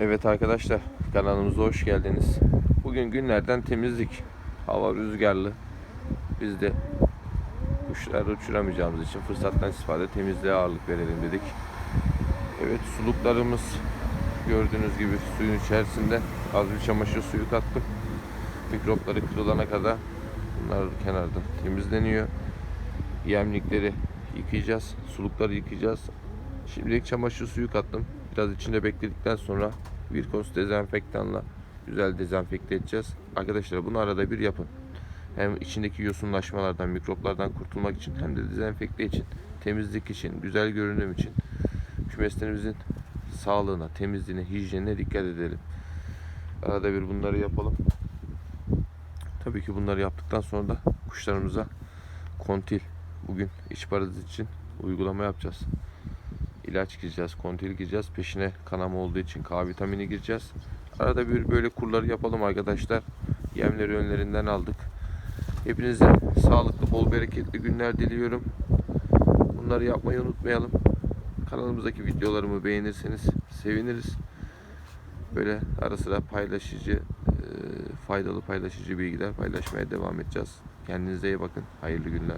Evet arkadaşlar kanalımıza hoş geldiniz. Bugün günlerden temizlik. Hava rüzgarlı. Biz de kuşları uçuramayacağımız için fırsattan istifade temizliğe ağırlık verelim dedik. Evet suluklarımız gördüğünüz gibi suyun içerisinde az bir çamaşır suyu kattım. Mikropları kırılana kadar bunlar kenardan temizleniyor. Yemlikleri yıkayacağız. Sulukları yıkayacağız. Şimdilik çamaşır suyu kattım. Biraz içinde bekledikten sonra Virkos dezenfektanla güzel dezenfekte edeceğiz. Arkadaşlar bunu arada bir yapın. Hem içindeki yosunlaşmalardan, mikroplardan kurtulmak için hem de dezenfekte için, temizlik için, güzel görünüm için kümeslerimizin sağlığına, temizliğine, hijyenine dikkat edelim. Arada bir bunları yapalım. Tabii ki bunları yaptıktan sonra da kuşlarımıza kontil bugün iç parazit için uygulama yapacağız. İlaç gireceğiz, kontil gireceğiz. Peşine kanama olduğu için K vitamini gireceğiz. Arada bir böyle kurları yapalım arkadaşlar. Yemleri önlerinden aldık. Hepinize sağlıklı, bol bereketli günler diliyorum. Bunları yapmayı unutmayalım. Kanalımızdaki videolarımı beğenirseniz seviniriz. Böyle ara sıra paylaşıcı, faydalı paylaşıcı bilgiler paylaşmaya devam edeceğiz. Kendinize iyi bakın. Hayırlı günler.